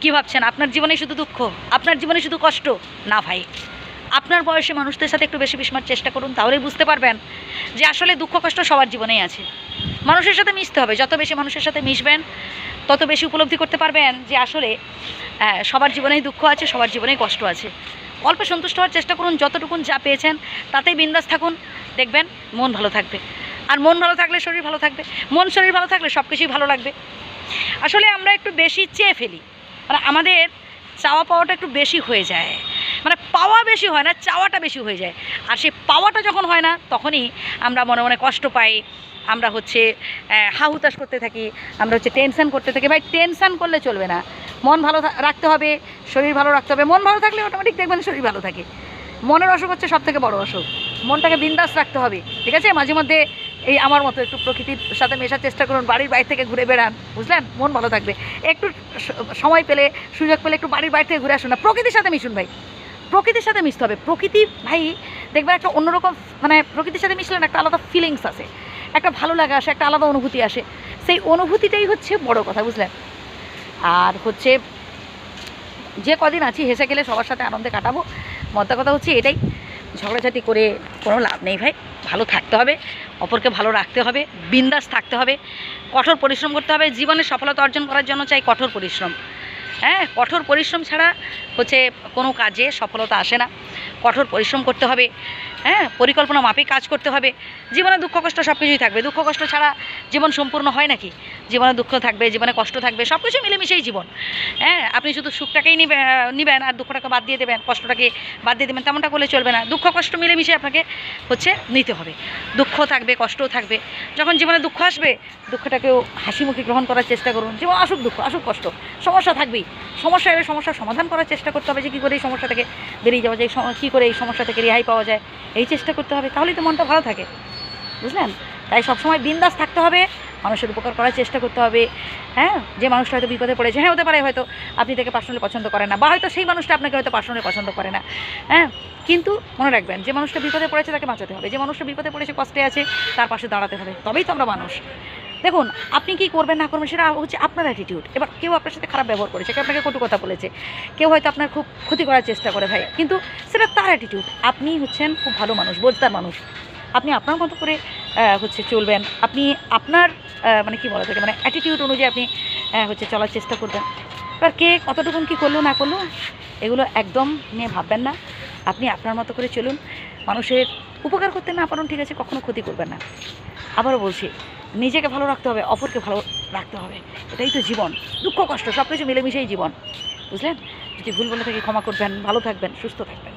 কি ভাবছেন? আপনার জীবনে শুধু দুঃখ আপনার জীবনে শুধু কষ্ট? না ভাই আপনার বয়সে মানুষদের সাথে একটু বেশি মিশমার চেষ্টা করুন তাহলেই বুঝতে পারবেন যে আসলে দুঃখ কষ্ট সবার জীবনেই আছে। মানুষের সাথে মিশতে হবে যত বেশি মানুষের সাথে মিশবেন তত বেশি উপলব্ধি করতে পারবেন যে আসলে আহ, সবার জীবনেই দুঃখ আছে সবার জীবনেই কষ্ট আছে। অল্প সন্তুষ্ট হওয়ার চেষ্টা করুন যতটুকুন যা পেয়েছেন তাতেই বিন্দাস থাকুন দেখবেন মন ভালো থাকবে। আর মন ভালো থাকলে শরীর ভালো থাকবে মন শরীর ভালো থাকলে সব কিছুই ভালো লাগবে। আসলে আমরা একটু বেশি চেয়ে ফেলি। মানে আমাদের চাওয়া পাওয়াটা একটু বেশি হয়ে যায়। মানে পাওয়া বেশি হয় না চাওয়াটা বেশি হয়ে যায়। আর সেই পাওয়াটা যখন হয় না তখনই আমরা মনে মনে কষ্ট পাই। আমরা হচ্ছে আহ, হাহুতাশ করতে থাকি। আমরা হচ্ছে টেনশান করতে থাকি। ভাই টেনশান করলে চলবে না। মন ভালো রাখতে হবে শরীর ভালো রাখতে হবে। মন ভালো থাকলে অটোমেটিক দেখবেন শরীর ভালো থাকে। মনের অসুখ হচ্ছে সব থেকে বড় অসুখ। মনটাকে বিন্দাস রাখতে হবে। ঠিক আছে? মাঝে মধ্যে এই আমার মতো একটু প্রকৃতির সাথে মেশার চেষ্টা করুন, বাড়ির বাইরে থেকে ঘুরে বেড়ান, বুঝলেন? মন ভালো থাকবে। একটু সময় পেলে, সুযোগ পেলে একটু বাড়ির বাইরে থেকে ঘুরে আসুন না। প্রকৃতির সাথে মিশুন ভাই। প্রকৃতির সাথে মিশতে হবে। প্রকৃতি ভাই, দেখবেন একটা অন্যরকম মানে প্রকৃতির সাথে মিশলে না একটা আলাদা ফিলিংস আসে। একটা ভালো লাগা আসে, একটা আলাদা অনুভূতি আসে। সেই অনুভূতিটাই হচ্ছে বড় কথা, বুঝলেন? আর হচ্ছে, যে কদিন আছি, হেসে গেলে সবার সাথে আনন্দে কাটাবো। মদ্দা কথা হচ্ছে এটাই। ঝগড়াঝাটি করে কোনো লাভ নেই ভাই। ভালো থাকতে হবে, অপরকে ভালো রাখতে হবে, বিন্দাস থাকতে হবে, কঠোর পরিশ্রম করতে হবে, জীবনে সফলতা অর্জন করার জন্য চাই কঠোর পরিশ্রম। হ্যাঁ কঠোর পরিশ্রম ছাড়া হচ্ছে কোনো কাজে সফলতা আসে না। কঠোর পরিশ্রম করতে হবে হ্যাঁ পরিকল্পনা মাফিক কাজ করতে হবে। জীবনে দুঃখ কষ্ট সব কিছুই থাকবে। দুঃখ কষ্ট ছাড়া জীবন সম্পূর্ণ হয় নাকি? জীবনে দুঃখ থাকবে, জীবনে কষ্ট থাকবে সব কিছু মিলেমিশেই জীবন। হ্যাঁ আপনি শুধু সুখটাকেই নিবে নিবেন আর দুঃখটাকে বাদ দিয়ে দেবেন, কষ্টটাকে বাদ দিয়ে দেবেন, তেমনটা করলে চলবে না। দুঃখ, কষ্ট মিলেমিশে আপনাকে হচ্ছে নিতে হবে। দুঃখ থাকবে কষ্টও থাকবে। যখন জীবনে দুঃখ আসবে, দুঃখটাকেও হাসি মুখে গ্রহণ করার চেষ্টা করুন। যেমন আসুক দুঃখ আসুক কষ্ট, সমস্যা থাকবেই। সমস্যা এলে সমস্যার সমাধান করার চেষ্টা করতে হবে যে কী করে এই সমস্যা থেকে বেরিয়ে যাওয়া যায় কী করে এই সমস্যা থেকে রেহাই পাওয়া যায়, এই চেষ্টা করতে হবে। তাহলেই তো মনটা ভালো থাকে। বুঝলেন? তাই সবসময় বিন্দাস থাকতে হবে। মানুষের উপকার করার চেষ্টা করতে হবে। হ্যাঁ? যে মানুষটা হয়তো বিপদে পড়েছে। হ্যাঁ হতে পারে হয়তো আপনি তাকে পার্সোনালি পছন্দ করেন না বা হয়তো সেই মানুষটা আপনাকে হয়তো পার্সোনালি পছন্দ করে না। হ্যাঁ? কিন্তু মনে রাখবেন, যে মানুষটা বিপদে পড়েছে তাকে বাঁচাতে হবে। যে মানুষটা বিপদে পড়েছে, কষ্টে আছে, তার পাশে দাঁড়াতে হবে। তবেই তো আমরা মানুষ। দেখুন, আপনি কি করবেন না করবেন সেটা হচ্ছে আপনার অ্যাটিটিউড এবার কেউ আপনার সাথে খারাপ ব্যবহার করেছে, কেউ আপনাকে কটু কথা বলেছে, কেউ হয়তো আপনার খুব ক্ষতি করার চেষ্টা করে ভাই। কিন্তু সেটা তার অ্যাটিটিউড আপনি হচ্ছেন খুব ভালো মানুষ, বোঝদার মানুষ। আপনি আপনার মতো করে হচ্ছে চলবেন। আপনি আপনার মানে কি বলা থাকে মানে অ্যাটিটিউড অনুযায়ী আপনি হচ্ছে চলার চেষ্টা করবেন। এবার কে কতটুকুন কী করল না করল, এগুলো একদম নিয়ে ভাববেন না। আপনি আপনার মতো করে চলুন। মানুষের উপকার করতে না পারুন, ঠিক আছে, কখনো ক্ষতি করবেন না। আবারও বলছি, নিজেকে ভালো রাখতে হবে, অপরকে ভালো রাখতে হবে। এটাই তো জীবন, দুঃখ কষ্ট সব কিছু মিলেমিশেই জীবন। বুঝলেন? যদি ভুল বলে থাকি ক্ষমা করবেন, ভালো থাকবেন, সুস্থ থাকবেন।